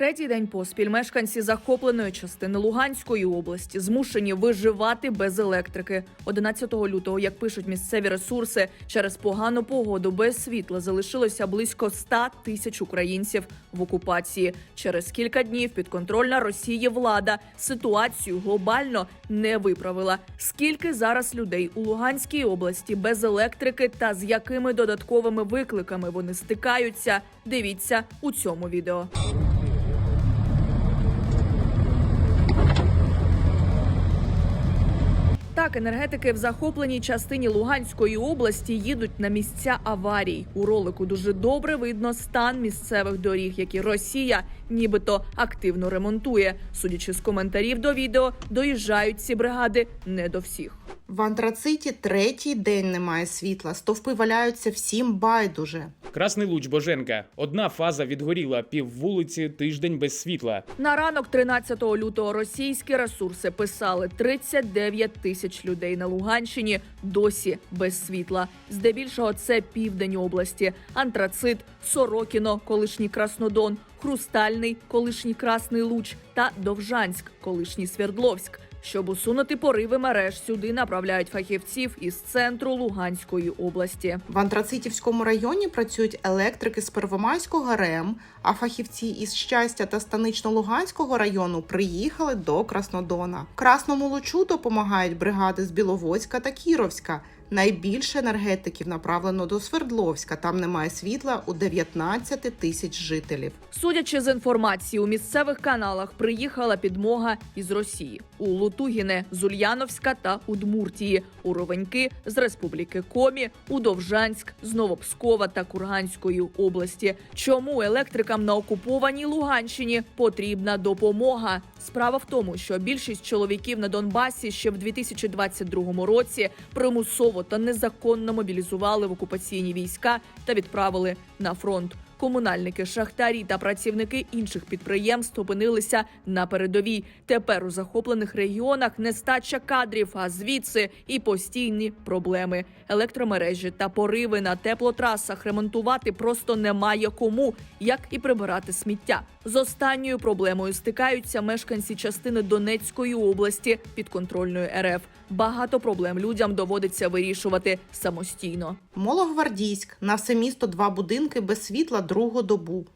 Третій день поспіль мешканці захопленої частини Луганської області змушені виживати без електрики. 11 лютого, як пишуть місцеві ресурси, через погану погоду без світла залишилося близько 100 тисяч українців в окупації. Через кілька днів підконтрольна Росії влада ситуацію глобально не виправила. Скільки зараз людей у Луганській області без електрики та з якими додатковими викликами вони стикаються? Дивіться у цьому відео. Так, енергетики в захопленій частині Луганської області їдуть на місця аварій. У ролику дуже добре видно стан місцевих доріг, які Росія нібито активно ремонтує. Судячи з коментарів до відео, доїжджають ці бригади не до всіх. В антрациті третій день немає світла. Стовпи валяються всім байдуже. Красний луч Боженка. Одна фаза відгоріла, пів вулиці, тиждень без світла. На ранок 13 лютого російські ресурси писали 39 тисяч людей на Луганщині досі без світла. Здебільшого це південь області, антрацит, Сорокіно, колишній Краснодон, Хрустальний, колишній Красний Луч та Довжанськ, колишній Свердловськ. Щоб усунути пориви мереж, сюди направляють фахівців із центру Луганської області. В антрацитівському районі працюють електрики з Первомайського РЕМ, а фахівці із щастя та станично-луганського району приїхали до Краснодона. Красному лучу допомагають бригади з Біловодська та Кіровська. Найбільше енергетиків направлено до Свердловська. Там немає світла у 19 тисяч жителів. Судячи з інформації, у місцевих каналах приїхала підмога із Росії у Лутугіне з Ульяновська та Удмуртії, у Ровеньки з Республіки Комі, у Довжанськ з Новопскова та Курганської області. Чому електрикам на окупованій Луганщині потрібна допомога? Справа в тому, що більшість чоловіків на Донбасі ще в 2022 році примусово та незаконно мобілізували в окупаційні війська та відправили на фронт. Комунальники, шахтарі та працівники інших підприємств опинилися на передовій. Тепер у захоплених регіонах нестача кадрів, а звідси і постійні проблеми. Електромережі та пориви на теплотрасах ремонтувати просто немає кому, як і прибирати сміття. З останньою проблемою стикаються мешканці частини Донецької області підконтрольної РФ. Багато проблем людям доводиться вирішувати самостійно. Мологвардійськ на все місто два будинки без світла другу добу.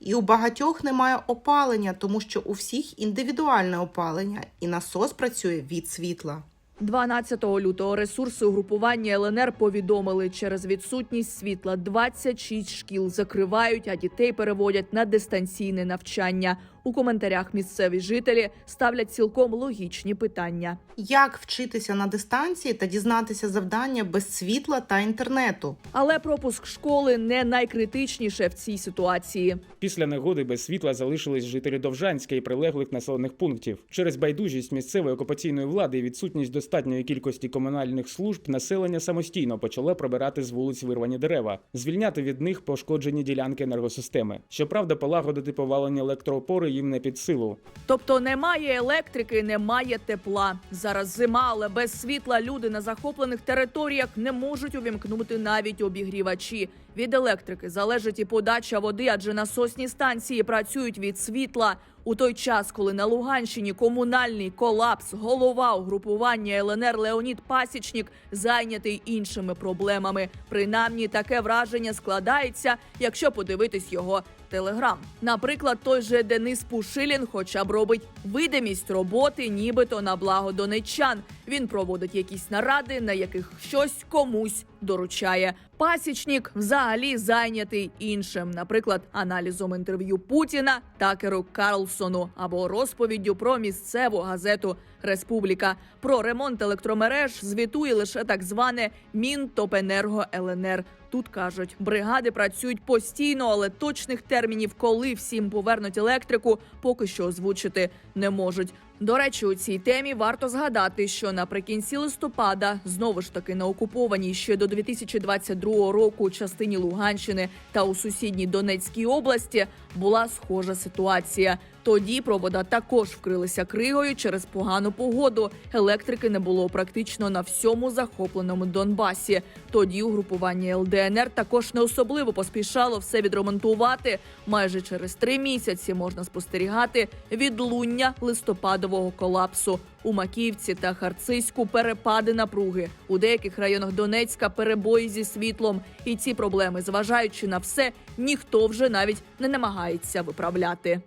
І у багатьох немає опалення, тому що у всіх індивідуальне опалення, і насос працює від світла. 12 лютого ресурси угрупування ЛНР повідомили, через відсутність світла 26 шкіл закривають, а дітей переводять на дистанційне навчання. У коментарях місцеві жителі ставлять цілком логічні питання. Як вчитися на дистанції та дізнатися завдання без світла та інтернету? Але пропуск школи не найкритичніше в цій ситуації. Після негоди без світла залишились жителі Довжанська і прилеглих населених пунктів. Через байдужість місцевої окупаційної влади і відсутність достатньої кількості комунальних служб населення самостійно почало прибирати з вулиць вирвані дерева, звільняти від них пошкоджені ділянки енергосистеми. Щоправда, полагодити повалені електроопори їм не під силу. Тобто немає електрики, немає тепла. Зараз зима, але без світла люди на захоплених територіях не можуть увімкнути навіть обігрівачі. Від електрики залежить і подача води, адже насосні станції працюють від світла. У той час, коли на Луганщині комунальний колапс, голова угрупування ЛНР Леонід Пасічнік зайнятий іншими проблемами. Принаймні таке враження складається, якщо подивитись його телеграм. Наприклад, той же Денис Пушилін, хоча б робить видимість роботи, нібито на благо донеччан. Він проводить якісь наради, на яких щось комусь доручає. Пасічник взагалі зайнятий іншим, наприклад, аналізом інтерв'ю Путіна Такеру Карлсону або розповіддю про місцеву газету Республіка. Про ремонт електромереж звітує лише так зване Мінтопенерго ЛНР. Тут кажуть, бригади працюють постійно, але точних термінів, коли всім повернуть електрику, поки що озвучити не можуть. До речі, у цій темі варто згадати, що наприкінці листопада знову ж таки на окупованій ще до 2022 року частині Луганщини та у сусідній Донецькій області була схожа ситуація. Тоді провода також вкрилися кригою через погану погоду. Електрики не було практично на всьому захопленому Донбасі. Тоді угрупування ЛДНР також не особливо поспішало все відремонтувати. Майже через три місяці можна спостерігати відлуння листопадового колапсу. У Макіївці та Харцизьку перепади напруги. У деяких районах Донецька перебої зі світлом. І ці проблеми, зважаючи на все, ніхто вже навіть не намагається виправляти.